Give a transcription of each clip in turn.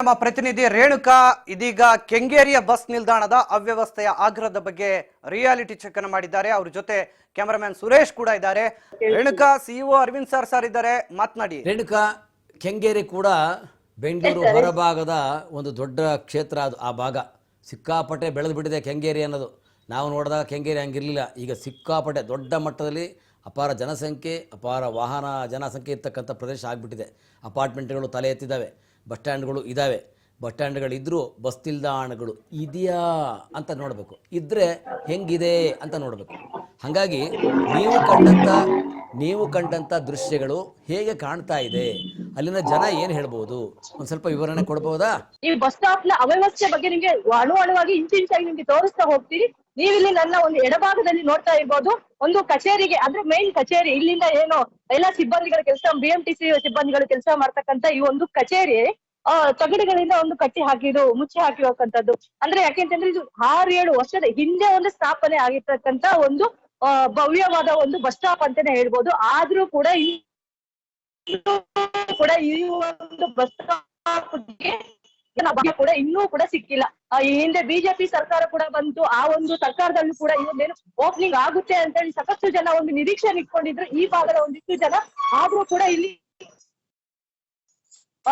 ನಮ್ಮ ಪ್ರತಿನಿಧಿ ರೇಣುಕಾ ಇದೀಗ ಕೆಂಗೇರಿಯ ಬಸ್ ನಿಲ್ದಾಣದ ಅವ್ಯವಸ್ಥೆಯ ಆಗ್ರಹದ ಬಗ್ಗೆ ರಿಯಾಲಿಟಿ ಚೆಕ್ ಅನ್ನು ಮಾಡಿದ್ದಾರೆ. ಅವ್ರ ಜೊತೆ ಕ್ಯಾಮರಾಮ್ಯಾನ್ ಸುರೇಶ್ ಕೂಡ ಇದ್ದಾರೆ. Renuka CEO Aravind sir sir ಇದ್ದಾರೆ. ಮಾತನಾಡಿ. ರೇಣುಕಾ ಕೆಂಗೇರಿ ಕೂಡ ಬೆಂಗಳೂರು ಹೊರಭಾಗದ ಒಂದು ದೊಡ್ಡ ಕ್ಷೇತ್ರ ಅದು ಆ ಭಾಗ. ಸಿಕ್ಕಾಪಟ್ಟೆ ಬೆಳೆದು ಬಿಟ್ಟಿದೆ ಕೆಂಗೇರಿ ಅನ್ನೋದು. ನಾವು ನೋಡಿದಾಗ ಕೆಂಗೇರಿ ಹಂಗಿರಲಿಲ್ಲ. ಈಗ ಸಿಕ್ಕಾಪಟ್ಟೆ ದೊಡ್ಡ ಮಟ್ಟದಲ್ಲಿ ಅಪಾರ ಜನಸಂಖ್ಯೆ ಅಪಾರ ವಾಹನ ಜನಸಂಖ್ಯೆ ಇರ್ತಕ್ಕಂಥ ಪ್ರದೇಶ ಆಗಿಬಿಟ್ಟಿದೆ. ಅಪಾರ್ಟ್ಮೆಂಟ್ಗಳು ತಲೆ ಎತ್ತಿದ್ದಾವೆ. ಬಸ್ ಸ್ಟ್ಯಾಂಡ್ಗಳು ಇದ್ದಾವೆ ಬಸ್ ಸ್ಟ್ಯಾಂಡ್ಗಳಿದ್ದರೂ ಬಸ್ ನಿಲ್ದಾಣಗಳು ಇದೆಯಾ ಅಂತ ನೋಡಬೇಕು. ಇದ್ರೆ ಹೆಂಗಿದೆ ಅಂತ ನೋಡಬೇಕು. ಹಾಗಾಗಿ ನೀವು ಕಂಡಂಥ ನೀವು ಕಂಡಂಥ ದೃಶ್ಯಗಳು ಹೇಗೆ ಕಾಣ್ತಾ ಇದೆ? ಅಲ್ಲಿನ ಜನ ಏನು ಹೇಳ್ಬೋದು? ಒಂದ್ ಸ್ವಲ್ಪ ವಿವರಣೆ ಕೊಡ್ಬೋದಾ? ಈ ಬಸ್ ಸ್ಟಾಪ್ನ ಅವ್ಯವಸ್ಥೆ ಬಗ್ಗೆ ನಿಮ್ಗೆ ಅಣು ಅಣುವಾಗಿ ಇಂಚಿಂಚಾಗಿ ನಿಮ್ಗೆ ತೋರಿಸ್ತಾ ಹೋಗ್ತೀವಿ ನೀವಿಲ್ಲಿ ನನ್ನ ಒಂದು ಎಡಭಾಗದಲ್ಲಿ ನೋಡ್ತಾ ಇರ್ಬೋದು. ಒಂದು ಕಚೇರಿಗೆ, ಅಂದ್ರೆ ಮೇನ್ ಕಚೇರಿ, ಇಲ್ಲಿಂದ ಏನು ಎಲ್ಲ ಸಿಬ್ಬಂದಿಗಳ ಕೆಲಸ ಬಿ ಎಂ ಟಿ ಸಿ ಸಿಬ್ಬಂದಿಗಳು ಕೆಲಸ ಮಾಡ್ತಕ್ಕಂತ ಈ ಒಂದು ಕಚೇರಿ ತಗಡುಗಳಿಂದ ಒಂದು ಕಟ್ಟಿ ಹಾಕಿದು ಮುಚ್ಚಿ ಹಾಕಿರುವಂತದ್ದು ಅಂದ್ರೆ ಯಾಕೆಂತಂದ್ರೆ ಇದು ಆರು ಏಳು ವರ್ಷದ ಹಿಂದೆ ಒಂದು ಸ್ಥಾಪನೆ ಆಗಿರ್ತಕ್ಕಂತ ಒಂದು ಭವ್ಯವಾದ ಒಂದು ಬಸ್ ಸ್ಟಾಪ್ ಅಂತಾನೆ ಹೇಳ್ಬೋದು. ಆದ್ರೂ ಕೂಡ ಈ ಕೂಡ ಈ ಒಂದು ಬಸ್ ಸ್ಟಾಪ್ ಕೂಡ ಇನ್ನೂ ಕೂಡ ಸಿಕ್ಕಿಲ್ಲ. ಈ ಹಿಂದೆ ಬಿಜೆಪಿ ಸರ್ಕಾರ ಕೂಡ ಬಂತು, ಆ ಒಂದು ಸರ್ಕಾರದಲ್ಲೂ ಕೂಡ ಈ ಓಪನಿಂಗ್ ಆಗುತ್ತೆ ಅಂತ ಹೇಳಿ ಸಾಕಷ್ಟು ಜನ ಒಂದು ನಿರೀಕ್ಷೆ ಇಟ್ಕೊಂಡಿದ್ರು. ಈ ಭಾಗದ ಒಂದಿಷ್ಟು ಜನ ಆದ್ರೂ ಕೂಡ ಇಲ್ಲಿ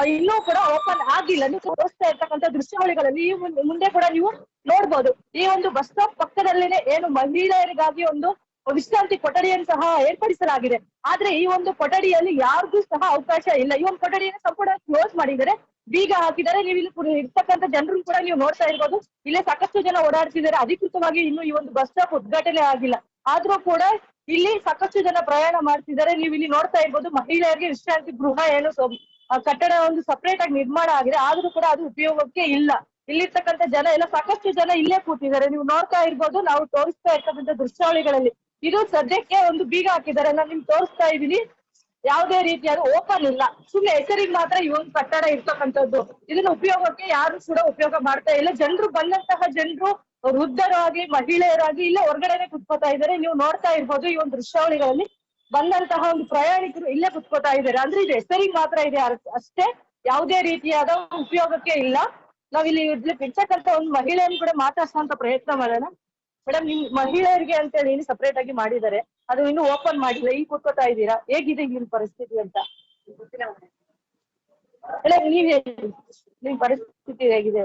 ಇನ್ನೂ ಕೂಡ ಓಪನ್ ಆಗಿಲ್ಲ. ನೀವು ತೋರಿಸ್ತಾ ಇರ್ತಕ್ಕಂಥ ದೃಶ್ಯಾವಳಿಗಳಲ್ಲಿ ಈ ಮುಂದೆ- ಕೂಡ ನೀವು ನೋಡ್ಬೋದು. ಈ ಒಂದು ಬಸ್ ಸ್ಟಾಪ್ ಪಕ್ಕದಲ್ಲೇನೆ ಏನು ಮಹಿಳೆಯರಿಗಾಗಿ ಒಂದು ವಿಶ್ರಾಂತಿ ಕೊಠಡಿಯನ್ನು ಸಹ ಏರ್ಪಡಿಸಲಾಗಿದೆ. ಆದ್ರೆ ಈ ಒಂದು ಕೊಠಡಿಯಲ್ಲಿ ಯಾರಿಗೂ ಸಹ ಅವಕಾಶ ಇಲ್ಲ. ಈ ಒಂದು ಕೊಠಡಿಯನ್ನು ಸಂಪೂರ್ಣ ಕ್ಲೋಸ್ ಮಾಡಿದ್ದಾರೆ. ಬೀಗ ಹಾಕಿದ್ದಾರೆ ನೀವು ಇಲ್ಲಿ ಇರ್ತಕ್ಕಂತ ಜನರು ಕೂಡ ನೀವು ನೋಡ್ತಾ ಇರ್ಬೋದು. ಇಲ್ಲೇ ಸಾಕಷ್ಟು ಜನ ಓಡಾಡ್ತಿದ್ದಾರೆ. ಅಧಿಕೃತವಾಗಿ ಇನ್ನು ಈ ಒಂದು ಬಸ್ ಸ್ಟಾಪ್ ಉದ್ಘಾಟನೆ ಆಗಿಲ್ಲ. ಆದ್ರೂ ಕೂಡ ಇಲ್ಲಿ ಸಾಕಷ್ಟು ಜನ ಪ್ರಯಾಣ ಮಾಡ್ತಿದ್ದಾರೆ. ನೀವು ಇಲ್ಲಿ ನೋಡ್ತಾ ಇರ್ಬೋದು. ಮಹಿಳೆಯರಿಗೆ ವಿಶ್ರಾಂತಿ ಗೃಹ ಏನು ಕಟ್ಟಡ ಒಂದು ಸಪರೇಟ್ ಆಗಿ ನಿರ್ಮಾಣ ಆಗಿದೆ. ಆದ್ರೂ ಕೂಡ ಅದು ಉಪಯೋಗಕ್ಕೆ ಇಲ್ಲ. ಇಲ್ಲಿರ್ತಕ್ಕಂಥ ಜನ ಎಲ್ಲ ಸಾಕಷ್ಟು ಜನ ಇಲ್ಲೇ ಕೂತಿದ್ದಾರೆ. ನೀವು ನೋಡ್ತಾ ಇರ್ಬೋದು. ನಾವು ತೋರಿಸ್ತಾ ಇರ್ತಕ್ಕಂಥ ದೃಶ್ಯಾವಳಿಗಳಲ್ಲಿ. ಇದು ಸದ್ಯಕ್ಕೆ ಒಂದು ಬೀಗ ಹಾಕಿದ್ದಾರೆ. ನಾನು ನಿಮ್ಗೆ ತೋರಿಸ್ತಾ ಇದೀನಿ ಯಾವುದೇ ರೀತಿಯಾದ ಓಪನ್ ಇಲ್ಲ. ಸುಮ್ನೆ ಹೆಸರಿಗೆ ಮಾತ್ರ ಈ ಒಂದು ಕಟ್ಟಡ ಇರ್ತಕ್ಕಂಥದ್ದು. ಇದನ್ನ ಉಪಯೋಗಕ್ಕೆ ಯಾರು ಕೂಡ ಉಪಯೋಗ ಮಾಡ್ತಾ ಇಲ್ಲ. ಜನರು ಬಂದಂತಹ ಜನರು ವೃದ್ಧರಾಗಿ, ಮಹಿಳೆಯರಾಗಿ ಇಲ್ಲೇ ಹೊರಗಡೆನೆ ಕುತ್ಕೋತಾ ಇದ್ದಾರೆ. ನೀವು ನೋಡ್ತಾ ಇರ್ಬೋದು ಈ ಒಂದು ದೃಶ್ಯಾವಳಿಗಳಲ್ಲಿ ಬಂದಂತಹ ಒಂದು ಪ್ರಯಾಣಿಕರು ಇಲ್ಲೇ ಕುತ್ಕೋತಾ ಇದ್ದಾರೆ. ಅಂದ್ರೆ ಇದು ಹೆಸರಿಗೆ ಮಾತ್ರ ಇದೆ ಅಷ್ಟೇ ಯಾವುದೇ ರೀತಿಯಾದ ಉಪಯೋಗಕ್ಕೆ ಇಲ್ಲ. ನಾವಿಲ್ಲಿ ಇಲ್ಲಿ ಬಿಡ್ತಕ್ಕಂತ ಒಂದು ಮಹಿಳೆಯನ್ನು ಕೂಡ ಮಾತಾಡ್ಸೋಂತ ಪ್ರಯತ್ನ ಮಾಡೋಣ. ಮೇಡಮ್ ನಿಮ್ ಮಹಿಳೆಯರಿಗೆ ಅಂತ ಹೇಳಿ ಸಪರೇಟ್ ಆಗಿ ಮಾಡಿದ್ದಾರೆ. ಅದು ಇನ್ನು ಓಪನ್ ಮಾಡಿಲ್ಲ. ಈಗ ಕೂತ್ಕೋತಾ ಇದ್ದೀರಾ? ಹೇಗಿದೆ ಈಗಿನ ಪರಿಸ್ಥಿತಿ ಅಂತ? ನೀವ್ ಹೇಳಿ. ನಿಮ್ ಪರಿಸ್ಥಿತಿ ಹೇಗಿದೆ?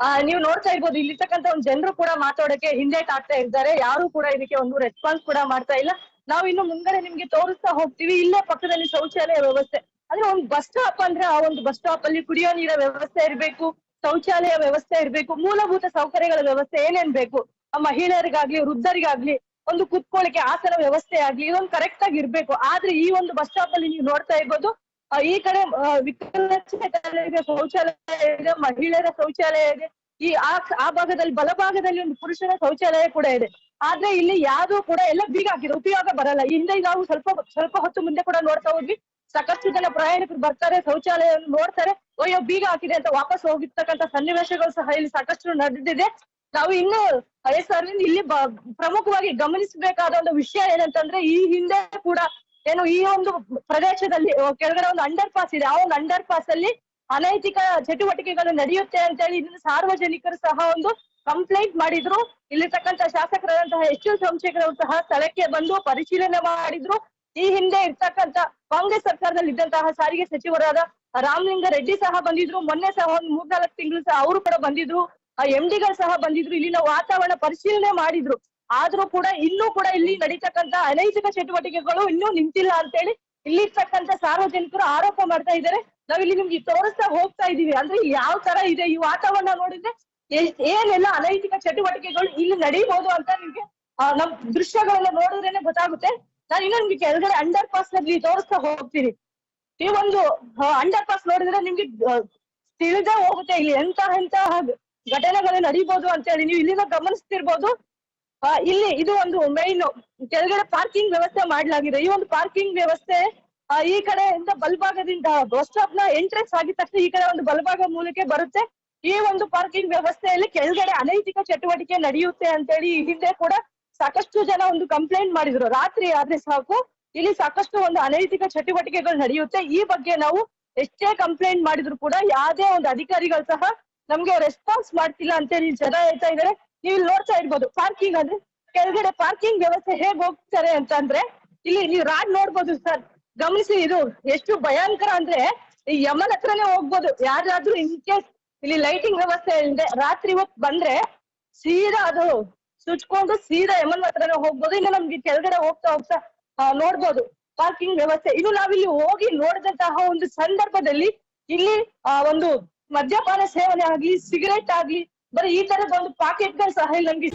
ಆ, ನೀವು ನೋಡ್ತಾ ಇರ್ಬೋದು, ಇಲ್ಲಿರ್ತಕ್ಕಂಥ ಒಂದು ಜನರು ಕೂಡ ಮಾತಾಡೋಕೆ ಹಿಂದೇಟ್ ಆಗ್ತಾ ಇದ್ದಾರೆ. ಯಾರು ಕೂಡ ಇದಕ್ಕೆ ಒಂದು ರೆಸ್ಪಾನ್ಸ್ ಕೂಡ ಮಾಡ್ತಾ ಇಲ್ಲ. ನಾವು ಇನ್ನು ಮುಂದೆ ನಿಮ್ಗೆ ತೋರಿಸ್ತಾ ಹೋಗ್ತೀವಿ. ಇಲ್ಲೇ ಪಕ್ಕದಲ್ಲಿ ಶೌಚಾಲಯ ವ್ಯವಸ್ಥೆ. ಅಂದ್ರೆ ಒಂದು ಬಸ್ ಸ್ಟಾಪ್ ಅಂದ್ರೆ ಆ ಒಂದು ಬಸ್ ಸ್ಟಾಪ್ ಅಲ್ಲಿ ಕುಡಿಯೋ ನೀರ ವ್ಯವಸ್ಥೆ ಇರ್ಬೇಕು, ಶೌಚಾಲಯ ವ್ಯವಸ್ಥೆ ಇರ್ಬೇಕು, ಮೂಲಭೂತ ಸೌಕರ್ಯಗಳ ವ್ಯವಸ್ಥೆ ಏನೇನ್ ಬೇಕು, ಆ ಮಹಿಳೆಯರಿಗಾಗ್ಲಿ, ವೃದ್ಧರಿಗಾಗ್ಲಿ ಒಂದು ಕುತ್ಕೊಳ್ಳಿಕ್ಕೆ ಆಸನ ವ್ಯವಸ್ಥೆ ಆಗ್ಲಿ ಇದೊಂದು ಕರೆಕ್ಟ್ ಆಗಿ ಇರ್ಬೇಕು. ಆದ್ರೆ ಈ ಒಂದು ಬಸ್ ಸ್ಟಾಪ್ ಅಲ್ಲಿ ನೀವು ನೋಡ್ತಾ ಇರ್ಬೋದು ಈ ಕಡೆ ಇದೆ, ಶೌಚಾಲಯ ಇದೆ ಮಹಿಳೆಯರ ಶೌಚಾಲಯ ಇದೆ. ಈ ಆ ಭಾಗದಲ್ಲಿ ಬಲಭಾಗದಲ್ಲಿ ಒಂದು ಪುರುಷರ ಶೌಚಾಲಯ ಕೂಡ ಇದೆ. ಆದ್ರೆ ಇಲ್ಲಿ ಯಾವ್ದು ಕೂಡ ಎಲ್ಲ ಬೀಗ ಹಾಕಿದೆ ಉಪಯೋಗ ಬರಲ್ಲ. ಹಿಂದೆ ನಾವು ಸ್ವಲ್ಪ ಸ್ವಲ್ಪ ಹೊತ್ತು ಮುಂದೆ ಕೂಡ ನೋಡ್ತಾ ಹೋದ್ವಿ. ಸಾಕಷ್ಟು ಜನ ಪ್ರಯಾಣಿಕರು ಬರ್ತಾರೆ ಶೌಚಾಲಯ ನೋಡ್ತಾರೆ. ಅಯ್ಯೋ ಬೀಗ ಹಾಕಿದೆ ಅಂತ ವಾಪಸ್ ಹೋಗಿರ್ತಕ್ಕಂತ ಸನ್ನಿವೇಶಗಳು ಸಹ ಇಲ್ಲಿ ಸಾಕಷ್ಟು ನಡೆದಿದೆ. ನಾವು ಇನ್ನು ಐಎಸ್ಆರ್ ಇಲ್ಲಿ ಬ- ಪ್ರಮುಖವಾಗಿ ಗಮನಿಸಬೇಕಾದ ಒಂದು ವಿಷಯ ಏನಂತಂದ್ರೆ ಈ ಹಿಂದೆ ಕೂಡ ಏನು ಈ ಒಂದು ಪ್ರದೇಶದಲ್ಲಿ ಕೆಳಗಡೆ ಒಂದು ಅಂಡರ್ ಪಾಸ್ ಇದೆ. ಆ ಒಂದು ಅಂಡರ್ ಪಾಸ್ ಅಲ್ಲಿ ಅನೈತಿಕ ಚಟುವಟಿಕೆಗಳು ನಡೆಯುತ್ತೆ ಅಂತ ಹೇಳಿ ಇದನ್ನು ಸಾರ್ವಜನಿಕರು ಸಹ ಒಂದು ಕಂಪ್ಲೇಂಟ್ ಮಾಡಿದ್ರು. ಇಲ್ಲಿರ್ತಕ್ಕಂಥ ಶಾಸಕರಾದಂತಹ ಎಚ್ ಎಲ್ ಸೋಮಶೇಖರ್ ಸಹ ಸ್ಥಳಕ್ಕೆ ಬಂದು ಪರಿಶೀಲನೆ ಮಾಡಿದ್ರು. ಈ ಹಿಂದೆ ಇರ್ತಕ್ಕಂಥ ಕಾಂಗ್ರೆಸ್ ಸರ್ಕಾರದಲ್ಲಿ ಇದ್ದಂತಹ ಸಾರಿಗೆ ಸಚಿವರಾದ ರಾಮಲಿಂಗ ರೆಡ್ಡಿ ಸಹ ಬಂದಿದ್ರು. ಮೊನ್ನೆ ಸಹ ಒಂದು ಮೂರ್ನಾಲ್ಕು ತಿಂಗಳು ಸಹ ಅವರು ಕೂಡ ಬಂದಿದ್ರು. ಎಂ ಡಿಗಳು ಸಹ ಬಂದಿದ್ರು ಇಲ್ಲಿನ ವಾತಾವರಣ ಪರಿಶೀಲನೆ ಮಾಡಿದ್ರು. ಆದ್ರೂ ಕೂಡ ಇನ್ನೂ ಕೂಡ ಇಲ್ಲಿ ನಡೀತಕ್ಕಂತ ಅನೈತಿಕ ಚಟುವಟಿಕೆಗಳು ಇನ್ನೂ ನಿಂತಿಲ್ಲ ಅಂತೇಳಿ ಇಲ್ಲಿರ್ತಕ್ಕಂಥ ಸಾರ್ವಜನಿಕರು ಆರೋಪ ಮಾಡ್ತಾ ಇದ್ದಾರೆ. ನಾವಿಲ್ಲಿ ನಿಮ್ಗೆ ತೋರಿಸ್ತಾ ಹೋಗ್ತಾ ಇದೀವಿ. ಅಂದ್ರೆ ಯಾವ ತರ ಇದೆ ಈ ವಾತಾವರಣ ನೋಡಿದ್ರೆ ಏನೆಲ್ಲ ಅನೈತಿಕ ಚಟುವಟಿಕೆಗಳು ಇಲ್ಲಿ ನಡೀಬಹುದು ಅಂತ ನಿಮ್ಗೆ ಆ, ನಮ್ ದೃಶ್ಯಗಳನ್ನ ನೋಡಿದ್ರೇನೆ ಗೊತ್ತಾಗುತ್ತೆ. ನಾನು ಇನ್ನೂ ನಿಮ್ಗೆ ಕೆಳಗಡೆ ಅಂಡರ್ ಪಾಸ್ನಲ್ಲಿ ತೋರಿಸ್ತಾ ಹೋಗ್ತೀನಿ. ಈ ಒಂದು ಅಂಡರ್ ಪಾಸ್ ನೋಡಿದ್ರೆ ನಿಮ್ಗೆ ಆ, ತಿಳಿದೇ ಹೋಗುತ್ತೆ ಇಲ್ಲಿ ಎಂತ ಎಂತಹ ಘಟನೆಗಳು ನಡೀಬಹುದು ಅಂತ ಹೇಳಿ ನೀವು ಇಲ್ಲಿಂದ ಗಮನಿಸ್ತಿರ್ಬೋದು. ಇಲ್ಲಿ ಇದು ಒಂದು ಮೈನ್ ಕೆಳಗಡೆ ಪಾರ್ಕಿಂಗ್ ವ್ಯವಸ್ಥೆ ಮಾಡಲಾಗಿದೆ. ಈ ಒಂದು ಪಾರ್ಕಿಂಗ್ ವ್ಯವಸ್ಥೆ ಈ ಕಡೆಯಿಂದ ಬಲ್ಭಾಗದಿಂದ ಬಸ್ ಸ್ಟಾಪ್ನ ಎಂಟ್ರೆನ್ಸ್ ಆಗಿದ ತಕ್ಷಣ ಈ ಕಡೆ ಒಂದು ಬಲಭಾಗ ಮೂಲಕ ಬರುತ್ತೆ. ಈ ಒಂದು ಪಾರ್ಕಿಂಗ್ ವ್ಯವಸ್ಥೆಯಲ್ಲಿ ಕೆಳಗಡೆ ಅನೈತಿಕ ಚಟುವಟಿಕೆ ನಡೆಯುತ್ತೆ ಅಂತೇಳಿ ಈ ಹಿಂದೆ ಕೂಡ ಸಾಕಷ್ಟು ಜನ ಒಂದು ಕಂಪ್ಲೇಂಟ್ ಮಾಡಿದ್ರು. ರಾತ್ರಿ ಆದ್ರೆ ಸಾಕು. ಇಲ್ಲಿ ಸಾಕಷ್ಟು ಒಂದು ಅನೈತಿಕ ಚಟುವಟಿಕೆಗಳು ನಡೆಯುತ್ತೆ. ಈ ಬಗ್ಗೆ ನಾವು ಎಷ್ಟೇ ಕಂಪ್ಲೇಂಟ್ ಮಾಡಿದ್ರು ಕೂಡ ಯಾವುದೇ ಒಂದು ಅಧಿಕಾರಿಗಳು ಸಹ ನಮ್ಗೆ ರೆಸ್ಪಾನ್ಸ್ ಮಾಡ್ತಿಲ್ಲ ಅಂತ ಹೇಳಿ ಜನ ಹೇಳ್ತಾ ಇದಾರೆ. ನೀವು ಇಲ್ಲಿ ನೋಡ್ತಾ ಇರ್ಬೋದು ಪಾರ್ಕಿಂಗ್ ಅಂದ್ರೆ ಕೆಳಗಡೆ ಪಾರ್ಕಿಂಗ್ ವ್ಯವಸ್ಥೆ ಹೇಗ್ ಹೋಗ್ತಾರೆ ಅಂತ ಅಂದ್ರೆ, ಇಲ್ಲಿ ನೀವು ರಾಡ್ ನೋಡ್ಬೋದು ಸರ್. ಗಮನಿಸಿ ಇದು ಎಷ್ಟು ಭಯಂಕರ ಅಂದ್ರೆ ಈ ಯಮನ್ ಹತ್ರನೇ ಹೋಗ್ಬೋದು. ಯಾರಾದ್ರೂ ಇನ್ ಕೇಸ್ ಇಲ್ಲಿ ಲೈಟಿಂಗ್ ವ್ಯವಸ್ಥೆ ಇಲ್ಲದೆ ರಾತ್ರಿ ಹೊತ್ತು ಬಂದ್ರೆ ಸೀದಾ ಅದು ಸುಚ್ಕೊಂಡು ಸೀದಾ ಯಮನ್ ಹತ್ರನೇ ಹೋಗ್ಬೋದು. ಇನ್ನು ನಮ್ಗೆ ಕೆಳಗಡೆ ಹೋಗ್ತಾ ಹೋಗ್ತಾ ನೋಡ್ಬೋದು ಪಾರ್ಕಿಂಗ್ ವ್ಯವಸ್ಥೆ. ಇದು ನಾವಿಲ್ಲಿ ಹೋಗಿ ನೋಡಿದಂತಹ ಒಂದು ಸಂದರ್ಭದಲ್ಲಿ ಇಲ್ಲಿ, ಆ, ಒಂದು ಮದ್ಯಪಾನ ಸೇವನೆ ಆಗ್ಲಿ ಸಿಗರೇಟ್ ಆಗ್ಲಿ ಬರೀ ಈ ತರದ ಒಂದು ಪಾಕೆಟ್ಗಳು ಸಹ ಇಲ್ಲಿ ನಮ್ಗೆ